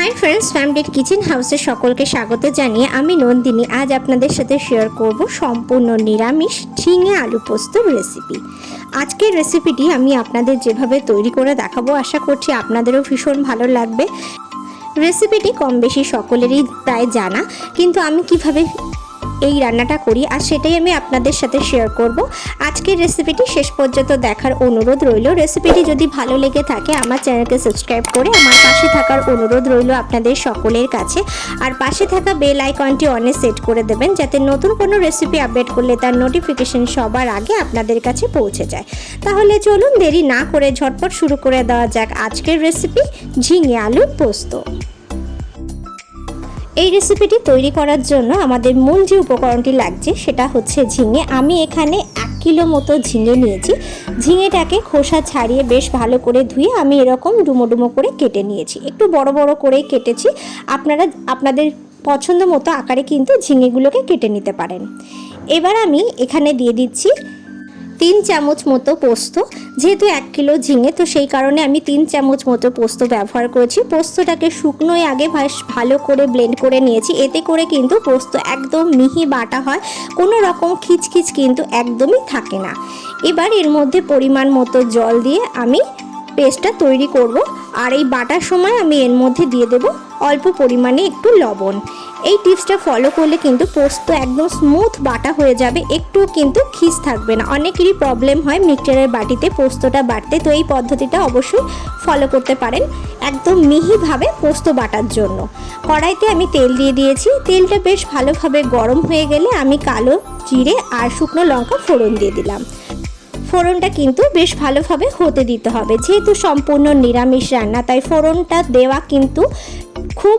Hi friends ফ্যামিলির kitchen হাউসে সকলকে স্বাগত জানিয়ে আমি নন্দিনী। আজ আপনাদের সাথে শেয়ার করব সম্পূর্ণ নিরামিষ ঝিঙে আলু পোস্ত রেসিপি আজকের রেসিপিটি আমি আপনাদের যেভাবে তৈরি করে দেখাবো, আশা করছি আপনাদেরও ভীষণ ভালো লাগবে। রেসিপিটি কম বেশি সকলেরই প্রায় জানা, কিন্তু আমি কীভাবে এই রান্নাটা করি আর সেটাই আমি আপনাদের সাথে শেয়ার করব। আজকের রেসিপিটি শেষ পর্যন্ত দেখার অনুরোধ রইল। রেসিপিটি যদি ভালো লেগে থাকে আমার চ্যানেলকে সাবস্ক্রাইব করে আমার পাশে থাকার অনুরোধ রইল আপনাদের সকলের কাছে। আর পাশে থাকা বেল আইকনটি অনে সেট করে দেবেন যাতে নতুন কোনো রেসিপি আপডেট করলে তার নোটিফিকেশন সবার আগে আপনাদের কাছে পৌঁছে যায়। তাহলে চলুন দেরি না করে ঝটপট শুরু করে দেওয়া যাক আজকের রেসিপি ঝিঙে আলুর পোস্ত। এই রেসিপিটি তৈরি করার জন্য আমাদের মূল যে উপকরণটি লাগছে সেটা হচ্ছে ঝিঙে। আমি এখানে এক কিলো মতো ঝিঙে নিয়েছি। ঝিঙেটাকে খোসা ছাড়িয়ে বেশ ভালো করে ধুয়ে আমি এরকম ডুমো ডুমো করে কেটে নিয়েছি। একটু বড় বড় করেই কেটেছি। আপনারা, আপনাদের পছন্দ মতো আকারে কিন্তু ঝিঙেগুলোকে কেটে নিতে পারেন। এবার আমি এখানে দিয়ে দিচ্ছি তিন চামচ মতো পোস্ত, যেহেতু এক কিলো ঝিঙে, তো সেই কারণে আমি তিন চামচ মতো পোস্ত ব্যবহার করেছি। পোস্তটাকে শুকনোই আগে বেশ ভালো করে ব্লেন্ড করে নিয়েছি। এতে করে কিন্তু পোস্ত একদম মিহি বাটা হয়, কোনো রকম খিচখিচ কিন্তু একদমই থাকে না। এবার এর মধ্যে পরিমাণ মতো জল দিয়ে আমি পেস্টটা তৈরি করব। আর এই বাটার সময় আমি এর মধ্যে দিয়ে দেব অল্প পরিমাণে একটু লবণ। এই টিপসটা ফলো করলে কিন্তু পোস্ত একদম স্মুথ বাটা হয়ে যাবে একটু কিন্তু খিস থাকবে না। অনেকেরই প্রবলেম হয় মিক্সচারের বাটিতে পোস্তটা বাটতে, তো এই পদ্ধতিটা অবশ্যই ফলো করতে পারেন একদম মিহিভাবে পোস্ত বাটার জন্য। কড়াইতে আমি তেল দিয়ে দিয়েছি, তেলটা বেশ ভালোভাবে গরম হয়ে গেলে আমি কালো জিরে আর শুকনো লঙ্কা ফোড়ন দিয়ে দিলাম। ফোড়নটা কিন্তু বেশ ভালোভাবে হতে দিতে হবে, যেহেতু সম্পূর্ণ নিরামিষ রান্না, তাই ফোড়নটা দেওয়া কিন্তু খুব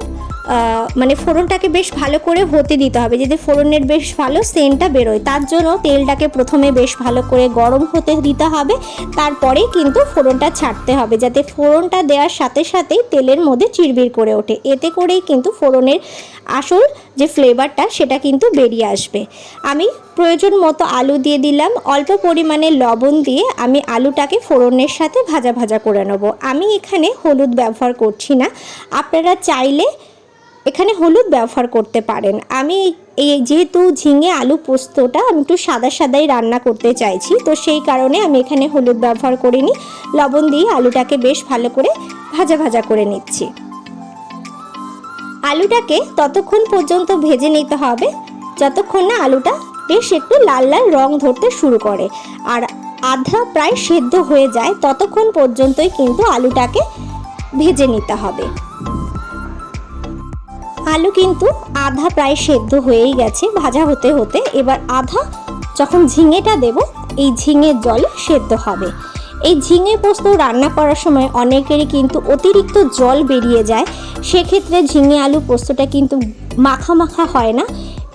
মানে ফোড়নটাকে বেশ ভালো করে হতে দিতে হবে। যাতে ফোড়নের বেশ ভালো সেন্টটা বেরোয়, তার জন্য তেলটাকে প্রথমে বেশ ভালো করে গরম হতে দিতে হবে। তারপরেই কিন্তু ফোড়নটা ছাড়তে হবে, যাতে ফোড়নটা দেওয়ার সাথে সাথেই তেলের মধ্যে চিরবির করে ওঠে। এতে করেই কিন্তু ফোড়নের আসল যে ফ্লেভারটা, সেটা কিন্তু বেরিয়ে আসবে। আমি প্রয়োজন মতো আলু দিয়ে দিলাম। অল্প পরিমাণে লবণ দিয়ে আমি আলুটাকে ফোড়নের সাথে ভাজা ভাজা করে নেব। আমি এখানে হলুদ ব্যবহার করছি না। আপনারা চাইলে এখানে হলুদ ব্যবহার করতে পারেন। আমি এই যেহেতু ঝিঙে আলু পোস্তটা আমি একটু সাদা সাদাই রান্না করতে চাইছি, তো সেই কারণে আমি এখানে হলুদ ব্যবহার করিনি। লবণ দিয়ে আলুটাকে বেশ ভালো করে ভাজা ভাজা করে নিচ্ছি। আলুটাকে ততক্ষণ পর্যন্ত ভেজে নিতে হবে, যতক্ষণ না আলুটা বেশ একটু লাল লাল রং ধরতে শুরু করে। আর আধা প্রায় সেদ্ধ হয়ে যায়, ততক্ষণ পর্যন্তই কিন্তু আলুটাকে ভেজে নিতে হবে। আলু কিন্তু আধা প্রায় সেদ্ধ হয়েই গেছে, ভাজা হতে হতে। এবার আধা, যখন ঝিঙেটা দেব, এই ঝিঙের জল সেদ্ধ হবে। এই ঝিঙে পোস্ত রান্না করার সময় অনেকেরই কিন্তু অতিরিক্ত জল বেরিয়ে যায়। সেক্ষেত্রে ঝিঙে আলু পোস্তটা কিন্তু মাখা মাখা হয় না।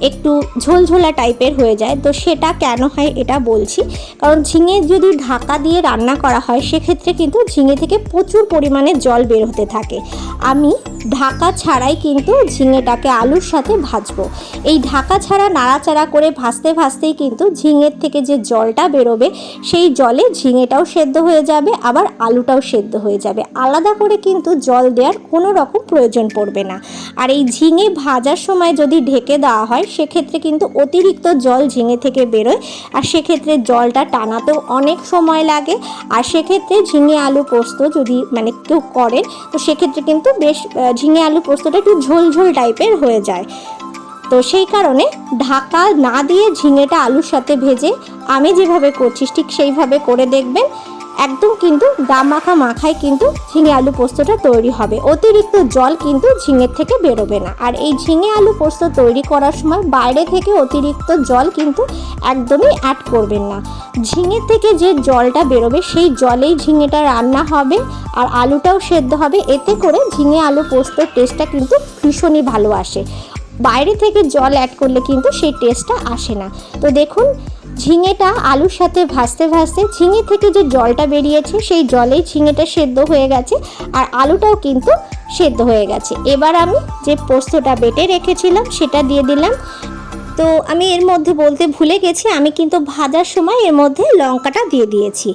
একটু ঝোলঝোলা টাইপের হয়ে যায়। তো সেটা কেন হয় এটা বলছি। কারণ ঝিঙে যদি ঢাকা দিয়ে রান্না করা হয়, সেক্ষেত্রে কিন্তু ঝিঙে থেকে প্রচুর পরিমাণে জল বের হতে থাকে। আমি ঢাকা ছাড়াই কিন্তু ঝিঙেটাকে আলুর সাথে ভাজবো। এই ঢাকা ছাড়া নাড়াচাড়া করে ভাজতে ভাজতেই কিন্তু ঝিঙের থেকে যে জলটা বেরোবে, সেই জলে ঝিঙেটাও সেদ্ধ হয়ে যাবে, আবার আলুটাও সেদ্ধ হয়ে যাবে। আলাদা করে কিন্তু জল দেওয়ার কোনো রকম প্রয়োজন পড়বে না। আর এই ঝিঙে ভাজার সময় যদি ঢেকে দেওয়া হয় সেক্ষেত্রে কিন্তু অতিরিক্ত জল ঝিঙে থেকে বেরোয়। আর সেক্ষেত্রে জলটা টানাতেও অনেক সময় লাগে। আর সেক্ষেত্রে ঝিঙে আলু পোস্ত যদি মানে কেউ করেন তো সেক্ষেত্রে কিন্তু বেশ ঝিঙে আলু পোস্তটা একটু ঝোল ঝোল টাইপের হয়ে যায়। তো সেই কারণে ঢাকা না দিয়ে ঝিঙেটা আলুর সাথে ভেজে আমি যেভাবে করছি, ঠিক সেইভাবে করে দেখবেন। একদম কিন্তু গা মাখা মাখায় কিন্তু ঝিঙে আলু পোস্তটা তৈরি হবে। অতিরিক্ত জল কিন্তু ঝিঙের থেকে বেরোবে না। আর এই ঝিঙে আলু পোস্ত তৈরি করার সময় বাইরে থেকে অতিরিক্ত জল কিন্তু একদমই অ্যাড করবেন না। ঝিঙে থেকে যে জলটা বেরোবে, সেই জলেই ঝিঙেটা রান্না হবে আর আলুটাও সেদ্ধ হবে। এতে করে ঝিঙে আলু পোস্তর টেস্টটা কিন্তু ভীষণই ভালো আসে। বাইরে থেকে জল অ্যাড করলে কিন্তু সেই টেস্টটা আসে না। তো দেখুন ঝিঙেটা আলুর সাথে ভাজতে ভাজতে ঝিঙে থেকে যে জলটা বেরিয়েছে, সেই জলেই ঝিঙেটা সেদ্ধ হয়ে গেছে আর আলুটাও কিন্তু সেদ্ধ হয়ে গেছে। এবার আমি যে পোস্তটা বেটে রেখেছিলাম, সেটা দিয়ে দিলাম। তো আমি এর মধ্যে বলতে ভুলে গেছি, আমি কিন্তু ভাজার সময় এর মধ্যে লঙ্কাটা দিয়ে দিয়েছি।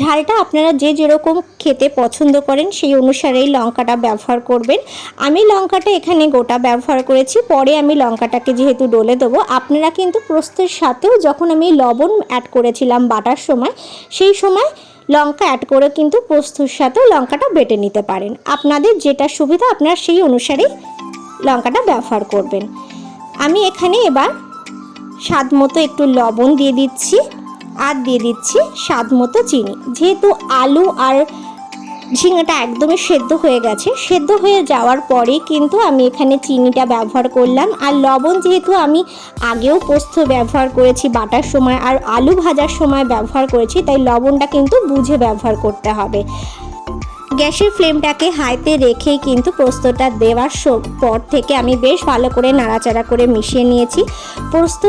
ঝালটা আপনারা যে যেরকম খেতে পছন্দ করেন, সেই অনুসারেই লঙ্কাটা ব্যবহার করবেন। আমি লঙ্কাটা এখানে গোটা ব্যবহার করেছি, পরে আমি লঙ্কাটাকে যেহেতু ডলে দেবো, আপনারা কিন্তু প্রস্তের সাথেও যখন আমি লবণ অ্যাড করেছিলাম বাটার সময়, সেই সময় লঙ্কা অ্যাড করে কিন্তু পোস্তর সাথেও লঙ্কাটা বেটে নিতে পারেন। আপনাদের যেটা সুবিধা, আপনারা সেই অনুসারেই লঙ্কাটা ব্যবহার করবেন। আমি এখানে এবার স্বাদ মতো একটু লবণ দিয়ে দিচ্ছি আর দিয়ে দিচ্ছি স্বাদ মতো চিনি। যেহেতু আলু আর ঝিঙেটা একদমই সেদ্ধ হয়ে গেছে, সেদ্ধ হয়ে যাওয়ার পরে কিন্তু আমি এখানে চিনিটা ব্যবহার করলাম। আর লবণ যেহেতু আমি আগেও পোস্ত ব্যবহার করেছি বাটার সময় আর আলু ভাজার সময় ব্যবহার করেছি, তাই লবণটা কিন্তু বুঝে ব্যবহার করতে হবে। গ্যাসের ফ্লেমটাকে হাইতে রেখে কিন্তু পোস্তটা দেওয়ার পর থেকে আমি বেশ ভালো করে নাড়াচাড়া করে মিশিয়ে নিয়েছি। পোস্ত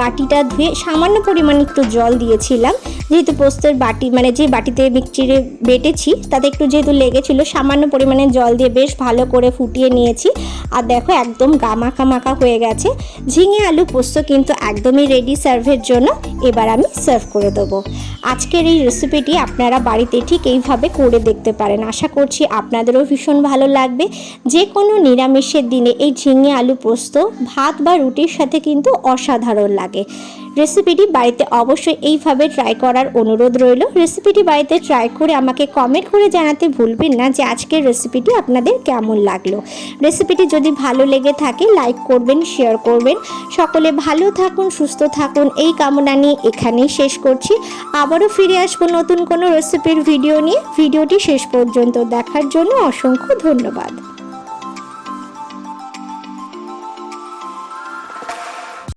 বাটিটা ধুয়ে সামান্য পরিমাণ একটু জল দিয়েছিলাম। যেহেতু পোস্তের বাটি মানে যে বাটিতে মিক্সচিরে বেটেছি, তাতে একটু যেহেতু লেগেছিল, সামান্য পরিমাণে জল দিয়ে বেশ ভালো করে ফুটিয়ে নিয়েছি। আর দেখো একদম গামাখা মাখা হয়ে গেছে। ঝিঙে আলু পোস্ত কিন্তু একদমই রেডি সার্ভের জন্য। এবার আমি সার্ভ করে দেবো। আজকের এই রেসিপিটি আপনারা বাড়িতে ঠিক এইভাবে করে দেখতে পারেন। আশা করছি আপনাদেরও ভীষণ ভালো লাগবে। যে কোনো নিরামিষের দিনে এই ঝিঙে আলু পোস্ত, ভাত বা রুটির সাথে কিন্তু অসাধারণ লাগে। রেসিপিটি বাড়িতে অবশ্যই এইভাবে ট্রাই করার অনুরোধ রইল। রেসিপিটি বাড়িতে ট্রাই করে আমাকে কমেন্ট করে জানাতে ভুলবেন না যে আজকের রেসিপিটি আপনাদের কেমন লাগল। রেসিপিটি যদি ভালো লেগে থাকে লাইক করবেন শেয়ার করবেন। সকলে ভালো থাকুন, সুস্থ থাকুন, এই কামনা নিয়ে এখানেই শেষ করছি। আবারও ফিরে আসব নতুন কোনো রেসিপির ভিডিও নিয়ে। ভিডিওটি শেষ পর্যন্ত দেখার জন্য অসংখ্য ধন্যবাদ।